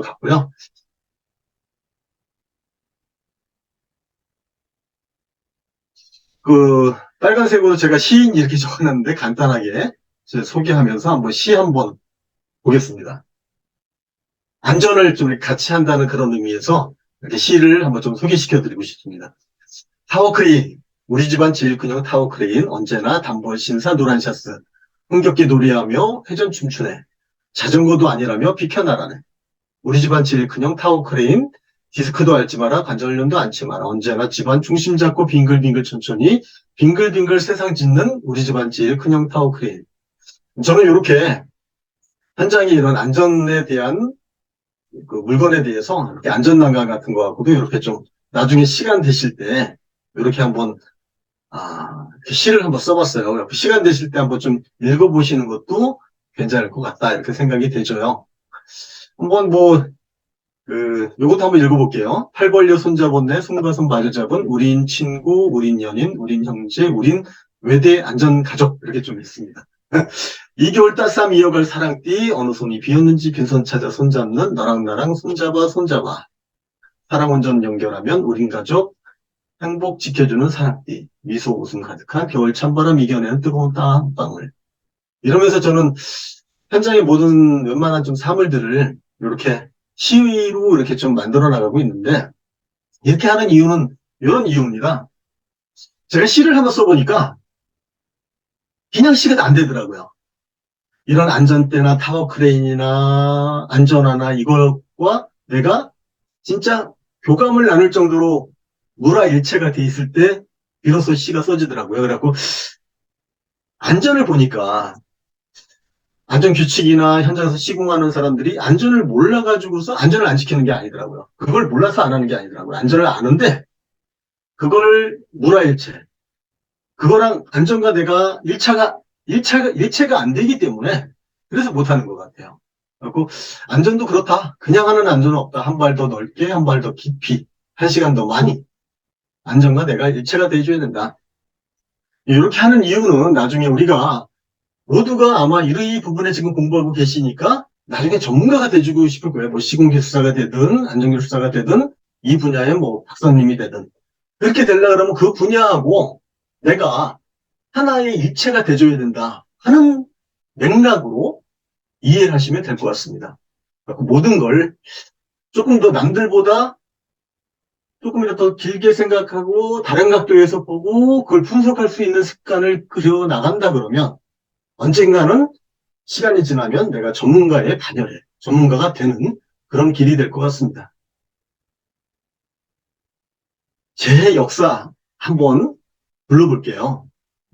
것 같고요. 그 빨간색으로 제가 시인 이렇게 적어놨는데 간단하게 제 소개하면서 한번 시 한번 보겠습니다. 안전을 좀 같이 한다는 그런 의미에서 이렇게 시를 한번 좀 소개시켜 드리고 싶습니다. 타워크레인, 우리 집안 제일 큰형 타워크레인, 언제나 단벌 신사 노란 샤스, 흥겹게 놀이하며 회전 춤추네. 자전거도 아니라며 비켜나라네. 우리 집안 제일 큰형 타워 크레인, 디스크도 앓지 마라, 관절염도 앓지 마라. 언제나 집안 중심 잡고 빙글빙글 천천히, 빙글빙글 세상 짓는 우리 집안 제일 큰형 타워 크레인. 저는 이렇게 현장에 이런 안전에 대한 그 물건에 대해서 이렇게 안전 난간 같은 거 하고도 이렇게 좀 나중에 시간 되실 때 이렇게 한번 아, 이렇게 시를 한번 써봤어요. 시간 되실 때 한번 좀 읽어보시는 것도 괜찮을 것 같다 이렇게 생각이 되죠요. 한번 뭐 그, 요것도 한번 읽어볼게요. 팔 벌려 손잡았네, 손과 손 마주 잡은 우린 친구, 우린 연인, 우린 형제, 우린 외대 안전 가족 이렇게 좀 있습니다. 2개월 따쌈 이어갈 사랑띠 어느 손이 비었는지 빈손 찾아 손잡는 너랑 나랑 손잡아 손잡아 사랑 원전 연결하면 우린 가족 행복 지켜주는 사랑띠 미소 웃음 가득한 겨울 찬바람 이겨내는 뜨거운 땀한 방울 이러면서 저는 현장의 모든 웬만한 좀 사물들을 이렇게 시위로 이렇게 좀 만들어 나가고 있는데 이렇게 하는 이유는 이런 이유입니다. 제가 시를 한번 써보니까 그냥 시가 안 되더라고요. 이런 안전대나 타워 크레인이나 안전화나 이것과 내가 진짜 교감을 나눌 정도로 물화일체가 돼 있을 때 비로소 시가 써지더라고요. 그래갖고 안전을 보니까 안전 규칙이나 현장에서 시공하는 사람들이 안전을 몰라가지고서 안전을 안 지키는 게 아니더라고요. 그걸 몰라서 안 하는 게 아니더라고요. 안전을 아는데 그걸 물화일체 그거랑 안전과 내가 1차가, 1차가, 일체가 안 되기 때문에 그래서 못 하는 것 같아요. 그리고 안전도 그렇다. 그냥 하는 안전은 없다. 한 발 더 넓게, 한 발 더 깊이, 한 시간 더 많이. 안전과 내가 일체가 돼줘야 된다. 이렇게 하는 이유는 나중에 우리가 모두가 아마 이 부분에 지금 공부하고 계시니까 나중에 전문가가 돼주고 싶을 거예요. 뭐 시공기술사가 되든 안전기술사가 되든 이 분야의 뭐 박사님이 되든 그렇게 되려 그러면 그 분야하고 내가 하나의 일체가 돼줘야 된다 하는 맥락으로 이해를 하시면 될 것 같습니다. 모든 걸 조금 더 남들보다 조금이라도 더 길게 생각하고 다른 각도에서 보고 그걸 분석할 수 있는 습관을 그려 나간다 그러면 언젠가는 시간이 지나면 내가 전문가의 반열에 전문가가 되는 그런 길이 될 것 같습니다. 제 역사 한번 불러볼게요.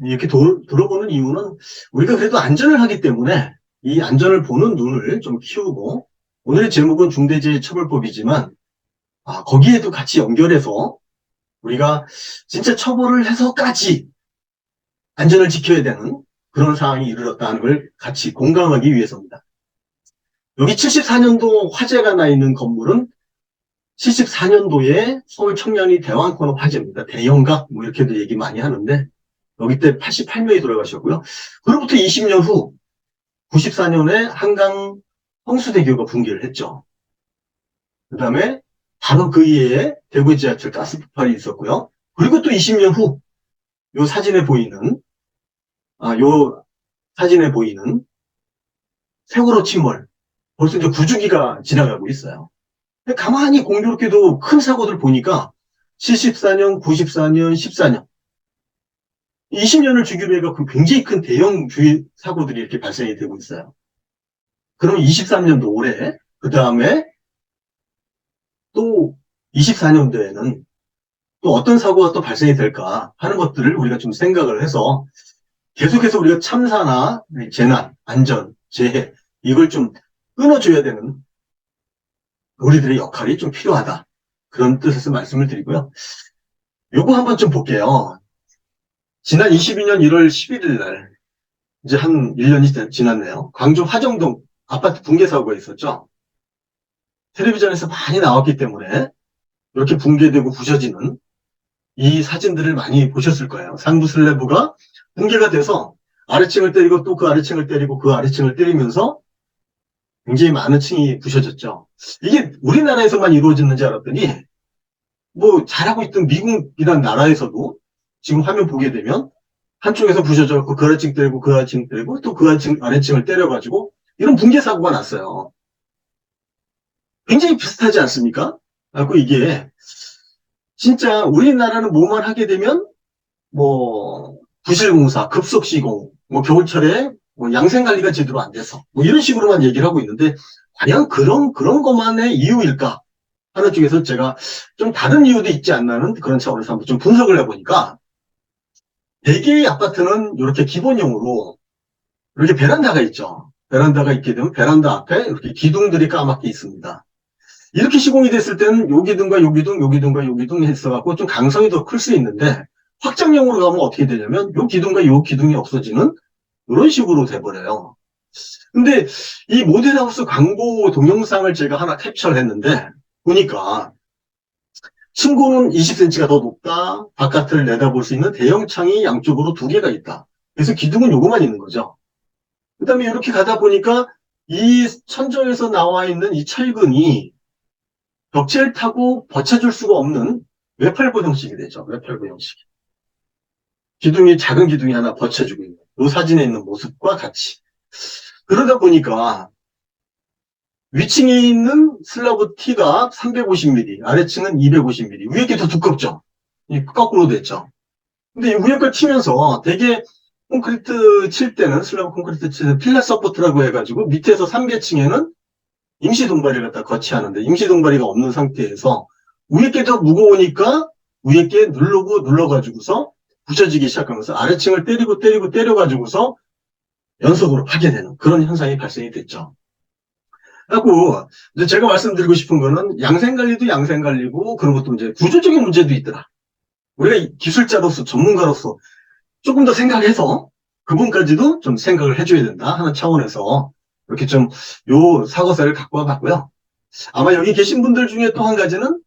이렇게 도, 들어보는 이유는 우리가 그래도 안전을 하기 때문에 이 안전을 보는 눈을 좀 키우고 오늘의 제목은 중대재해처벌법이지만 아, 거기에도 같이 연결해서 우리가 진짜 처벌을 해서까지 안전을 지켜야 되는 그런 상황이 이르렀다는 걸 같이 공감하기 위해서입니다. 여기 74년도 화재가 나 있는 건물은 74년도에 서울 청량리 대왕코너 화재입니다. 대형각 뭐 이렇게도 얘기 많이 하는데 여기 때 88명이 돌아가셨고요. 그로부터 20년 후 94년에 한강 홍수대교가 붕괴를 했죠. 그 다음에 바로 그 이해에 대구 지하철 가스 폭발이 있었고요. 그리고 또 20년 후요 사진에 보이는 아, 요 사진에 보이는 세월호 침몰 벌써 이제 9주기가 지나가고 있어요. 가만히 공교롭게도 큰 사고들 보니까 74년, 94년, 14년 20년을 주기로 해가 굉장히 큰 대형 주의 사고들이 이렇게 발생이 되고 있어요. 그럼 23년도 올해 그 다음에 또 24년도에는 또 어떤 사고가 또 발생이 될까 하는 것들을 우리가 좀 생각을 해서 계속해서 우리가 참사나 재난, 안전, 재해 이걸 좀 끊어줘야 되는 우리들의 역할이 좀 필요하다. 그런 뜻에서 말씀을 드리고요. 요거 한번 좀 볼게요. 지난 22년 1월 11일 날, 이제 한 1년이 지났네요. 광주 화정동 아파트 붕괴 사고가 있었죠. 텔레비전에서 많이 나왔기 때문에 이렇게 붕괴되고 부셔지는 이 사진들을 많이 보셨을 거예요. 상부 슬래브가 붕괴가 돼서 아래층을 때리고 또 그 아래층을 때리고 그 아래층을 때리면서 굉장히 많은 층이 부셔졌죠. 이게 우리나라에서만 이루어졌는지 알았더니 뭐 잘하고 있던 미국이란 나라에서도 지금 화면 보게 되면 한쪽에서 부셔져갖고 그 아래층 때리고 그 아래층 때리고 또 그 아래층, 아래층을 때려가지고 이런 붕괴 사고가 났어요. 굉장히 비슷하지 않습니까? 그래고 이게 진짜 우리나라는 뭐만 하게 되면 뭐 부실공사, 급속시공, 뭐 겨울철에 뭐 양생관리가 제대로 안 돼서 뭐 이런 식으로만 얘기를 하고 있는데 과연 그런 그런 것만의 이유일까 하는 쪽에서 제가 좀 다른 이유도 있지 않나는 그런 차원에서 한번 좀 분석을 해보니까 대개의 아파트는 이렇게 기본형으로 이렇게 베란다가 있죠. 베란다가 있게 되면 베란다 앞에 이렇게 기둥들이 까맣게 있습니다. 이렇게 시공이 됐을 때는 요 기둥과 요 기둥, 요 기둥과 요 기둥 했어갖고 좀 강성이 더 클 수 있는데 확장형으로 가면 어떻게 되냐면 요 기둥과 요 기둥이 없어지는 이런 식으로 돼버려요. 근데 이 모델하우스 광고 동영상을 제가 하나 캡처를 했는데 보니까 층고는 20cm가 더 높다. 바깥을 내다볼 수 있는 대형 창이 양쪽으로 두 개가 있다. 그래서 기둥은 요거만 있는 거죠. 그 다음에 이렇게 가다 보니까 이 천정에서 나와 있는 이 철근이 벽체를 타고 받쳐줄 수가 없는 외팔부 형식이 되죠. 외팔부 형식. 기둥이 작은 기둥이 하나 받쳐주고 있는 이 사진에 있는 모습과 같이 그러다 보니까 위층에 있는 슬라브 T가 350mm, 아래층은 250mm, 위에 게 더 두껍죠. 이 거꾸로 됐죠. 근데 이 위에 걸 치면서 되게 콘크리트 칠 때는 슬라브 콘크리트 칠 필라 서포트라고 해가지고 밑에서 3계층에는 임시 동바리를 갖다 거치하는데 임시 동바리가 없는 상태에서 위에 게 더 무거우니까 위에 게 누르고 눌러가지고서 부셔지기 시작하면서 아래층을 때리고 때리고 때려가지고서 연속으로 파괴되는 그런 현상이 발생이 됐죠. 하고 이제 제가 말씀드리고 싶은 거는 양생관리도 양생관리고 그런 것도 이제 구조적인 문제도 있더라. 우리가 기술자로서 전문가로서 조금 더 생각해서 그분까지도 좀 생각을 해줘야 된다 하는 차원에서 이렇게 좀 요 사고사를 갖고 와봤고요. 아마 여기 계신 분들 중에 또 한 가지는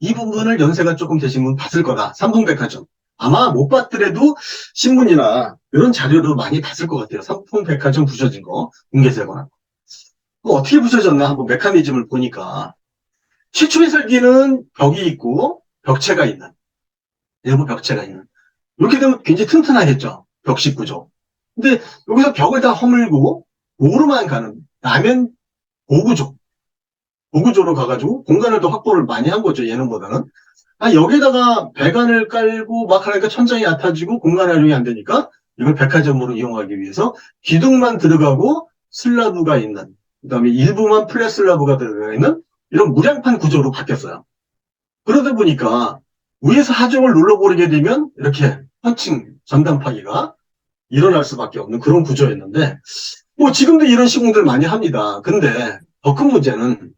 이 부분을 연세가 조금 되신 분 봤을 거다. 삼풍백화점. 아마 못 봤더라도 신문이나 이런 자료도 많이 봤을 것 같아요. 삼풍백화점 부셔진 거, 공개되거나. 어떻게 부서졌나 한번 메커니즘을 보니까 최초의 설계는 벽이 있고 벽체가 있는 내부 벽체가 있는 이렇게 되면 굉장히 튼튼하겠죠 벽식 구조 근데 여기서 벽을 다 허물고 오로만 가는 라면 고구조 고구조로 가가지고 공간을 더 확보를 많이 한 거죠 예능보다는 아 여기다가 배관을 깔고 막 하니까 천장이 얕아지고 공간 활용이 안 되니까 이걸 백화점으로 이용하기 위해서 기둥만 들어가고 슬라브가 있는 그 다음에 일부만 플랫슬라브가 들어가 있는 이런 무량판 구조로 바뀌었어요. 그러다 보니까 위에서 하중을 눌러버리게 되면 이렇게 펀칭 전단 파기가 일어날 수밖에 없는 그런 구조였는데 뭐 지금도 이런 시공들 많이 합니다. 근데 더 큰 문제는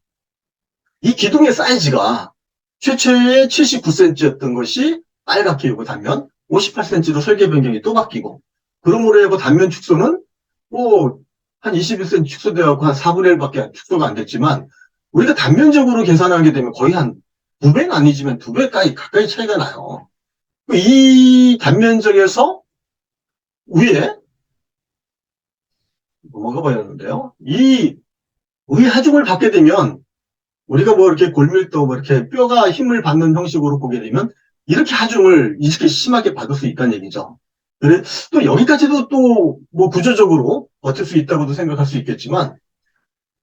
이 기둥의 사이즈가 최초의 79cm였던 것이 빨갛게 요고 단면 58cm로 설계 변경이 또 바뀌고 그러므로 해고 단면 축소는 뭐 한 21cm 축소되어갖고 한 4분의 1밖에 축소가 안 됐지만 우리가 단면적으로 계산하게 되면 거의 한 9배는 아니지만 2배까지 가까이 차이가 나요. 이 단면적에서 위에 넘어가 버렸는데요. 이 의하중을 받게 되면 우리가 뭐 이렇게 골밀도 뭐 이렇게 뼈가 힘을 받는 형식으로 보게 되면 이렇게 하중을 이렇게 심하게 받을 수 있다는 얘기죠. 그래, 또 여기까지도 또 뭐 구조적으로 버틸 수 있다고도 생각할 수 있겠지만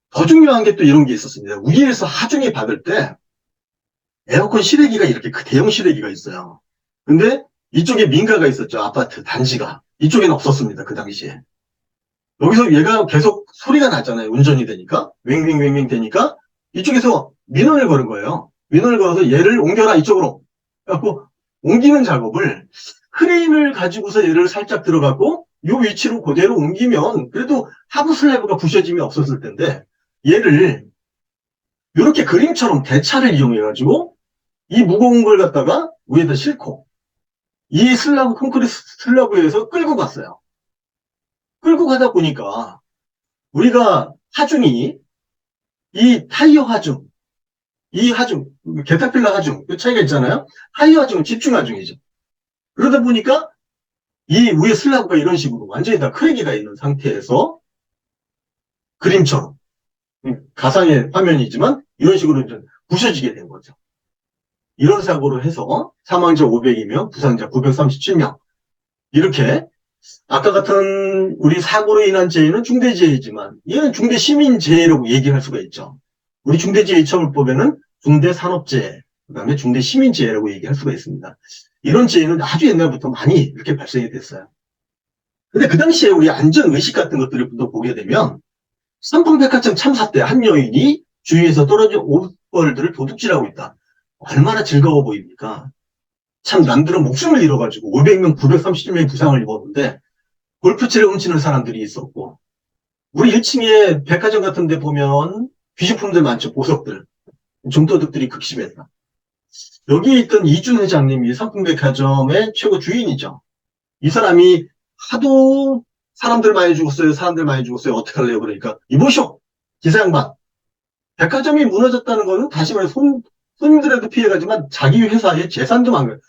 더 중요한 게 또 이런 게 있었습니다. 위에서 하중이 받을 때 에어컨 실외기가 이렇게 그 대형 실외기가 있어요. 근데 이쪽에 민가가 있었죠. 아파트 단지가. 이쪽에는 없었습니다. 그 당시에. 여기서 얘가 계속 소리가 나잖아요. 운전이 되니까. 윙윙윙윙 되니까 이쪽에서 민원을 거는 거예요. 민원을 걸어서 얘를 옮겨라 이쪽으로. 그래갖고 옮기는 작업을 크레인을 가지고서 얘를 살짝 들어가고 이 위치로 그대로 옮기면 그래도 하부 슬래브가 부셔짐이 없었을 텐데 얘를 이렇게 그림처럼 대차를 이용해 가지고 이 무거운 걸 갖다가 위에다 싣고 이 슬라브 콘크리트 슬라브에서 끌고 갔어요. 끌고 가다 보니까 우리가 하중이 이 타이어 하중, 이 하중, 게타필라 하중, 그 차이가 있잖아요. 타이어 하중은 집중 하중이죠. 그러다 보니까 이 위에 슬라브가 이런 식으로 완전히 다 크랙이가 있는 상태에서 그림처럼 음, 가상의 화면이지만 이런 식으로 이제 부셔지게 된 거죠. 이런 사고로 해서 사망자 500이면 부상자 937명. 이렇게 아까 같은 우리 사고로 인한 재해는 중대재해지만 얘는 중대시민재해라고 얘기할 수가 있죠. 우리 중대재해처벌법에는 중대산업재해, 그 다음에 중대시민재해라고 얘기할 수가 있습니다. 이런 재해는 아주 옛날부터 많이 이렇게 발생이 됐어요. 근데 그 당시에 우리 안전의식 같은 것들을 또 보게 되면 삼풍백화점 참사 때 한 여인이 주위에서 떨어진 옷벌들을 도둑질하고 있다. 얼마나 즐거워 보입니까? 참 남들은 목숨을 잃어가지고 500명, 930명이 부상을 입었는데 골프채를 훔치는 사람들이 있었고 우리 1층에 백화점 같은 데 보면 귀식품들 많죠. 보석들. 중도둑들이 극심했다. 여기 있던 이준 회장님이 삼풍백화점의 최고 주인이죠. 이 사람이 하도 사람들 많이 죽었어요. 사람들 많이 죽었어요. 어떡할래요? 그러니까 이보쇼 기사 양반. 백화점이 무너졌다는 거는 다시 말해 손, 손님들에도 피해가지만 자기 회사의 재산도 망가요.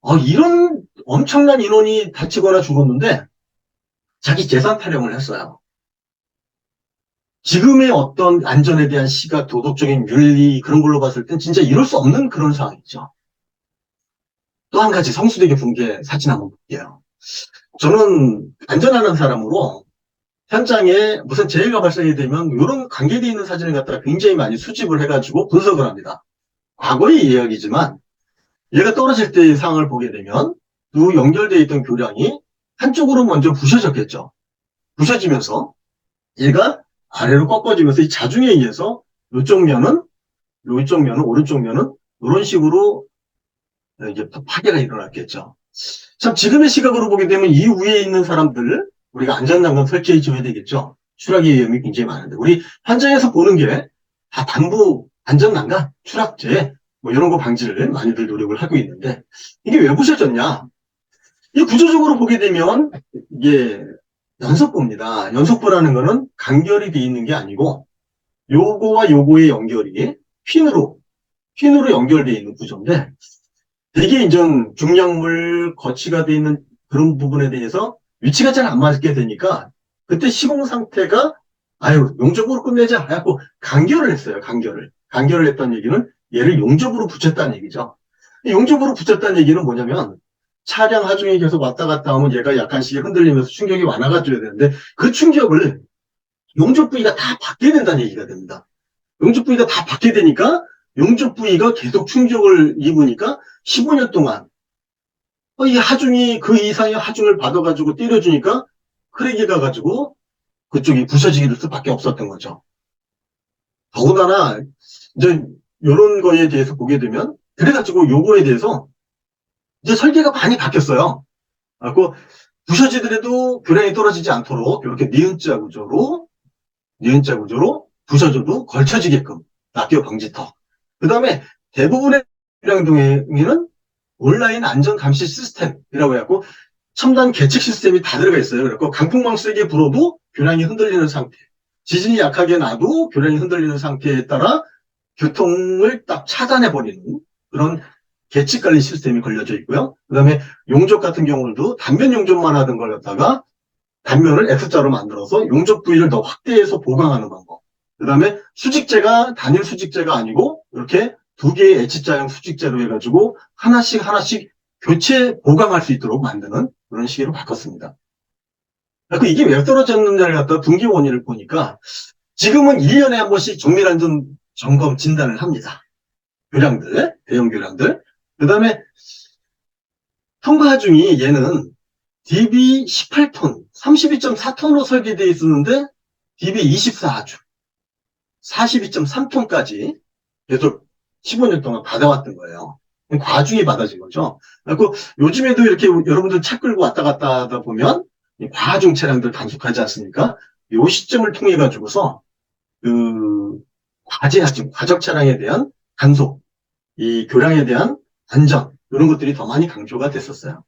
어, 이런 엄청난 인원이 다치거나 죽었는데 자기 재산 타령을 했어요. 지금의 어떤 안전에 대한 시각, 도덕적인 윤리 그런 걸로 봤을 땐 진짜 이럴 수 없는 그런 상황이죠. 또 한 가지 성수대교 붕괴 사진 한번 볼게요. 저는 안전하는 사람으로 현장에 무슨 재해가 발생이 되면 이런 관계되어 있는 사진을 갖다가 굉장히 많이 수집을 해가지고 분석을 합니다. 과거의 이야기지만 얘가 떨어질 때의 상황을 보게 되면 두 연결되어 있던 교량이 한쪽으로 먼저 부셔졌겠죠. 부셔지면서 얘가 아래로 꺾어지면서 이 자중에 의해서 이쪽 면은 이쪽 면은 오른쪽 면은 이런 식으로 이제 파괴가 일어났겠죠. 참 지금의 시각으로 보게 되면 이 위에 있는 사람들 우리가 안전장갑 설치해 줘야 되겠죠. 추락의 위험이 굉장히 많은데 우리 현장에서 보는 게 다 담보 안전장갑, 추락제 뭐 이런 거 방지를 많이들 노력을 하고 있는데 이게 왜 부셔졌냐? 이 구조적으로 보게 되면 이게 연속부입니다. 연속부라는 거는 간결이 돼 있는 게 아니고 요거와 요거의 연결이 핀으로 핀으로 연결되어 있는 구조인데 되게 이제 중량물 거치가 되어 있는 그런 부분에 대해서 위치가 잘 안 맞게 되니까 그때 시공 상태가 아유 용접으로 끝내자 해갖고 간결을 했어요. 간결을 간결을 했다는 얘기는 얘를 용접으로 붙였다는 얘기죠. 용접으로 붙였다는 얘기는 뭐냐면 차량 하중이 계속 왔다 갔다 하면 얘가 약간씩 흔들리면서 충격이 완화가 돼야 되는데 그 충격을 용접 부위가 다 받게 된다는 얘기가 됩니다. 용접 부위가 다 받게 되니까 용접 부위가 계속 충격을 입으니까 15년 동안 어, 이 하중이 그 이상의 하중을 받아가지고 때려주니까 크랙이 가가지고 그쪽이 부서지기를 수밖에 없었던 거죠. 더군다나 이제 이런 거에 대해서 보게 되면 그래가지고 요거에 대해서 이제 설계가 많이 바뀌었어요. 그고 부셔지더라도 교량이 떨어지지 않도록 이렇게 니은자 구조로 니은자 구조로 부셔져도 걸쳐지게끔 낙교 방지턱. 그 다음에 대부분의 교량 동행에는 온라인 안전 감시 시스템이라고 해갖고 첨단 계측 시스템이 다 들어가 있어요. 그래서 강풍망 세게 불어도 교량이 흔들리는 상태. 지진이 약하게 나도 교량이 흔들리는 상태에 따라 교통을 딱 차단해 버리는 그런 계측 관리 시스템이 걸려져 있고요. 그 다음에 용접 같은 경우도 단면 용접만 하던 걸 갖다가 단면을 X자로 만들어서 용접 부위를 더 확대해서 보강하는 방법. 그 다음에 수직재가 단일 수직재가 아니고 이렇게 두 개의 H자형 수직재로 해가지고 하나씩 하나씩 교체 보강할 수 있도록 만드는 그런 식으로 바꿨습니다. 그 이게 왜 떨어졌느냐를 갖다 분기 원인을 보니까 지금은 1년에 한 번씩 정밀 안전 점검 진단을 합니다. 교량들, 대형 교량들. 그 다음에 통과 중이 얘는 DB 18톤, 32.4톤으로 설계되어 있었는데 DB 24주, 42.3톤까지 계속 15년 동안 받아왔던 거예요. 과중이 받아진 거죠. 그리고 요즘에도 이렇게 여러분들 차 끌고 왔다 갔다 하다 보면 과중 차량들 단속하지 않습니까? 요 시점을 통해 가지고서 그 과제하지 과적 차량에 대한 단속, 이 교량에 대한 안전 이런 것들이 더 많이 강조가 됐었어요.